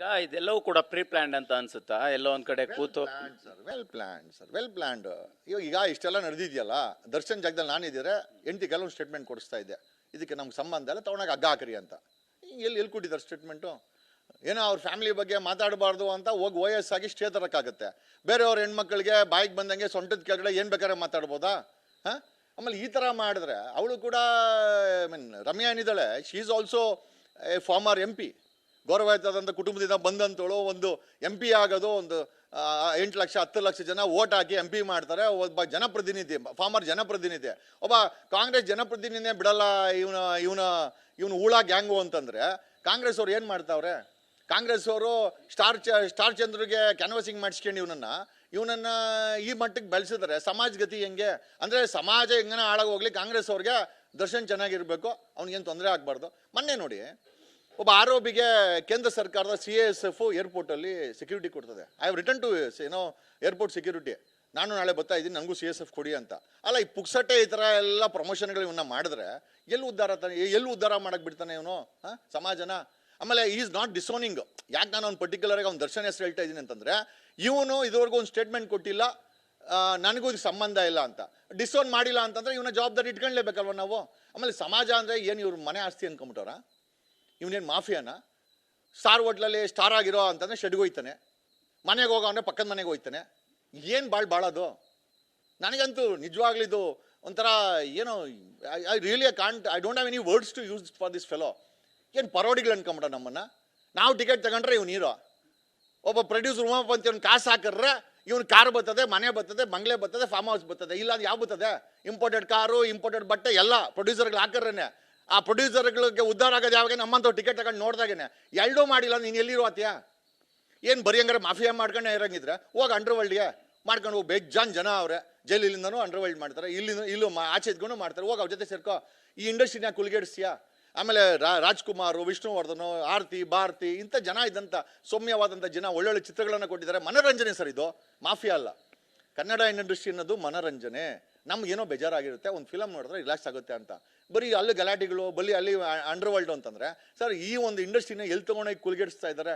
ಈಗ ಇದೆಲ್ಲವೂ ಕೂಡ ಪ್ರೀ ಪ್ಲಾನ್ಡ್ ಅಂತ ಅನ್ಸುತ್ತಾ? ಎಲ್ಲೋ ಒಂದ್ ಕಡೆ ಕೂತು sir well planned sir well planned ಇವಾಗ ಈಗ ಇಷ್ಟೆಲ್ಲ ನಡೆದಿದೆಯಲ್ಲ ದರ್ಶನ್ ಜಾಗದಲ್ಲಿ ನಾನಿದ್ದೀರಾ ಎಂಟಿ ಕೆಲವೊಂದು ಸ್ಟೇಟ್ಮೆಂಟ್ ಕೊಡಿಸ್ತಾ ಇದ್ದೆ. ಇದಕ್ಕೆ ನಮ್ಗೆ ಸಂಬಂಧ ಎಲ್ಲ ತಗೊಂಡಾಗ ಹಗ್ಗ ಹಾಕ್ರಿ ಅಂತ. ಎಲ್ಲಿ ಎಲ್ಲಿ ಕೊಟ್ಟಿದ್ದಾರೆ ಸ್ಟೇಟ್ಮೆಂಟು ಏನೋ ಅವ್ರ ಫ್ಯಾಮಿಲಿ ಬಗ್ಗೆ ಮಾತಾಡಬಾರ್ದು ಅಂತ ಹೋಗಿ ವಯಸ್ಸಾಗಿ ಸ್ಟೇ ತರಕ್ಕಾಗತ್ತೆ. ಬೇರೆಯವ್ರ ಹೆಣ್ಮಕ್ಳಿಗೆ ಬಾಯಿಗೆ ಬಂದಂಗೆ ಸೊಂಟದ ಕೆಳಗಡೆ ಏನು ಬೇಕಾದ್ರೆ ಮಾತಾಡ್ಬೋದಾ? ಹಾಂ? ಆಮೇಲೆ ಈ ಥರ ಮಾಡಿದ್ರೆ ಅವಳು ಕೂಡ I mean Ramya ಏನಿದ್ದಾಳೆ she is also a former M P ಗೌರವಾಯುತವಾದಂಥ ಕುಟುಂಬದಿಂದ ಬಂದಂಥಳು ಒಂದು ಎಂ ಪಿ ಆಗೋದು, ಒಂದು ಎಂಟು ಲಕ್ಷ, ಹತ್ತು ಲಕ್ಷ ಜನ ಓಟ್ ಹಾಕಿ ಎಂ ಪಿ ಮಾಡ್ತಾರೆ. ಒಬ್ಬ ಜನಪ್ರತಿನಿಧಿ, ಫಾರ್ಮರ್ ಜನಪ್ರತಿನಿಧಿ. ಒಬ್ಬ ಕಾಂಗ್ರೆಸ್ ಜನಪ್ರತಿನಿಧಿನೇ ಬಿಡಲ್ಲ, ಇವನ ಇವನ, ಇವನು ಊಳ ಗ್ಯಾಂಗು ಅಂತಂದರೆ ಕಾಂಗ್ರೆಸ್ ಅವ್ರು ಏನು ಮಾಡ್ತಾವ್ರೆ? ಕಾಂಗ್ರೆಸ್ ಅವರು ಸ್ಟಾರ್ ಚ, ಸ್ಟಾರ್ ಚಂದ್ರಿಗೆ ಕ್ಯಾನ್ವಸಿಂಗ್ ಮಾಡಿಸ್ಕೊಂಡು ಇವನನ್ನು ಇವನನ್ನು ಈ ಮಟ್ಟಕ್ಕೆ ಬೆಳೆಸಿದ್ರೆ. ಸಮಾಜಗತಿ ಹೆಂಗೆ? ಅಂದರೆ ಸಮಾಜ ಹೆಂಗನ ಹಾಳಾಗಿ ಹೋಗ್ಲಿ, ಕಾಂಗ್ರೆಸ್ ಅವ್ರಿಗೆ ದರ್ಶನ್ ಚೆನ್ನಾಗಿರಬೇಕು, ಅವ್ನಿಗೇನು ತೊಂದರೆ ಆಗಬಾರ್ದು. ಮೊನ್ನೆ ನೋಡಿ ಒಬ್ಬ ಆರೋಪಿಗೆ ಕೇಂದ್ರ ಸರ್ಕಾರದ ಸಿ ಎಸ್ ಎಫ್ ಏರ್ಪೋರ್ಟಲ್ಲಿ ಸೆಕ್ಯೂರಿಟಿ ಕೊಡ್ತದೆ. ಐ ಹವ್ ರಿಟರ್ನ್ ಟು ಏನೋ ಏರ್ಪೋರ್ಟ್ ಸೆಕ್ಯೂರಿಟಿ ನಾನು ನಾಳೆ ಬರ್ತಾ ಇದ್ದೀನಿ ನನಗೂ ಸಿ ಎಸ್ ಎಫ್ ಕೊಡಿ ಅಂತ. ಅಲ್ಲ, ಈ ಪುಕ್ಸಟ್ಟೆ ಈ ಥರ ಎಲ್ಲ ಪ್ರಮೋಷನ್ಗಳು ಇವನ್ನ ಮಾಡಿದ್ರೆ ಎಲ್ಲಿ ಉದ್ಧಾರ ತಾನೆ ಎಲ್ಲಿ ಉದ್ಧಾರ ಮಾಡಕ್ಕೆ ಬಿಡ್ತಾನೆ ಇವನು? ಹಾಂ? ಸಮಾಜನ? ಆಮೇಲೆ ಈಸ್ ನಾಟ್ ಡಿಸೋನಿಂಗ್ ಯಾಕೆ ನಾನು ಅವ್ನು ಪರ್ಟಿಕ್ಯುಲರಾಗಿ ಅವ್ನು ದರ್ಶನ ಹೆಸರು ಹೇಳ್ತಾ ಇದ್ದೀನಿ ಅಂತಂದರೆ, ಇವನು ಇದುವರೆಗೂ ಒಂದು ಸ್ಟೇಟ್ಮೆಂಟ್ ಕೊಟ್ಟಿಲ್ಲ ನನಗೂ ಇದಕ್ಕೆ ಸಂಬಂಧ ಇಲ್ಲ ಅಂತ. ಡಿಸೋನ್ ಮಾಡಿಲ್ಲ ಅಂತಂದ್ರೆ ಇವನ ಜವಾಬ್ದಾರಿ ಇಟ್ಕೊಳ್ಳೇಬೇಕಲ್ವ ನಾವು? ಆಮೇಲೆ ಸಮಾಜ ಅಂದರೆ ಏನು ಇವ್ರ ಮನೆ ಆಸ್ತಿ ಅನ್ಕೊಂಬಿಟ್ಟವ್ರ? ಇವನೇನು ಮಾಫಿಯಾನ? ಸ್ಟಾರ್ ಹೋಟ್ಲಲ್ಲಿ ಸ್ಟಾರ್ ಆಗಿರೋ ಅಂತಂದ್ರೆ ಶೆಡ್ಗೆ ಹೋಯ್ತಾನೆ. ಮನೆಗೆ ಹೋಗೋ ಅಂದರೆ ಪಕ್ಕದ ಮನೆಗೆ ಹೋಯ್ತಾನೆ. ಏನು ಭಾಳ ಬಾಳೋದು? ನನಗಂತೂ ನಿಜವಾಗ್ಲೂ ಇದು ಒಂಥರ ಏನೋ I really I can't I don't have any words to use for this fellow ಏನು ಪರೋಡಿಗಳು ಅನ್ಕೊಂಬಿಡ ನಮ್ಮನ್ನು? ನಾವು ಟಿಕೆಟ್ ತಗೊಂಡ್ರೆ ಇವ್ನು ಹೀರೋ ಒಬ್ಬ ಪ್ರೊಡ್ಯೂಸರ್ ಉಮಾಪಂತಿ ಅವ್ನು ಕಾಸು ಹಾಕಿದ್ರೆ ಇವ್ನು ಕಾರ್ ಬರ್ತದೆ, ಮನೆ ಬರ್ತದೆ, ಬಂಗ್ಲೆ ಬರ್ತದೆ ಫಾರ್ಮ್ ಹೌಸ್ ಬರ್ತದೆ. ಇಲ್ಲ ಅದು ಯಾವ ಬರ್ತದೆ? ಇಂಪೋರ್ಟೆಡ್ ಕಾರು ಇಂಪೋರ್ಟೆಡ್ ಬಟ್ಟೆ, ಎಲ್ಲ ಪ್ರೊಡ್ಯೂಸರ್ಗಳು ಹಾಕಿರೇನೆ ಆ ಪ್ರೊಡ್ಯೂಸರ್ಗಳಿಗೆ ಉದ್ಧಾರ ಆಗೋದು ಯಾವಾಗ ನಮ್ಮಂತ ಟಿಕೆಟ್ ತಗೊಂಡು ನೋಡ್ದಾಗೇನೆ. ಎರಡೂ ಮಾಡಿಲ್ಲ, ನೀನು ಎಲ್ಲಿರೋ ಆತ್ಯಾ ಏನು ಬರೀ ಹಂಗಾರೆ ಮಾಫಿಯಾ ಮಾಡ್ಕೊಂಡು ಇರಂಗಿದ್ರೆ? ಹೋಗಿ ಅಂಡರ್ ವರ್ಲ್ಡ್ಗೆ ಮಾಡ್ಕೊಂಡು ಹೋಗಿ, ಬೇಜಾನ್ ಜನ ಅವ್ರೆ. ಅಂಡರ್ ವರ್ಲ್ಡ್ ಮಾಡ್ತಾರೆ. ಇಲ್ಲಿಂದ ಇಲ್ಲೂ ಮಾ, ಆಚೆ ಇದ್ಕೊಂಡು ಮಾಡ್ತಾರೆ. ಹೋಗಿ ಅವ್ರ ಜೊತೆ ಸೇರ್ಕೋ. ಈ ಇಂಡಸ್ಟ್ರಿನ ಕುಲ್ಗೇಡಿಸ್ತೀಯಾ ಆಮೇಲೆ ರಾಜ್ಕುಮಾರ್, ವಿಷ್ಣುವರ್ಧನ್, ಆರ್ತಿ, ಭಾರತಿ, ಇಂಥ ಜನ ಇದ್ದಂಥ ಸೌಮ್ಯವಾದಂಥ ಜನ ಒಳ್ಳೊಳ್ಳೆ ಚಿತ್ರಗಳನ್ನು ಕೊಟ್ಟಿದ್ದಾರೆ. ಮನೋರಂಜನೆ ಸರ್ ಇದು. ಮಾಫಿಯಾ ಅಲ್ಲ. ಕನ್ನಡ ಇಂಡಸ್ಟ್ರಿ ಅನ್ನೋದು ಮನೋರಂಜನೆ. ನಮ್ಗೇನೋ ಬೇಜಾರಾಗಿರುತ್ತೆ, ಒಂದು ಫಿಲಮ್ ನೋಡಿದ್ರೆ ರಿಲ್ಯಾಕ್ಸ್ ಆಗುತ್ತೆ ಅಂತ. ಬರೀ ಅಲ್ಲಿ ಗಲಾಟೆಗಳು ಬಲಿ ಅಲ್ಲಿ ಅಂಡರ್ ವರ್ಲ್ಡ್ ಅಂತಂದ್ರೆ, ಸರ್ ಈ ಒಂದು ಇಂಡಸ್ಟ್ರಿನ ಎಲ್ಲಿ ತಗೊಂಡೋಗಿ ಕುಲ್ಗೆಡಿಸ್ತಾ ಇದ್ದಾರೆ?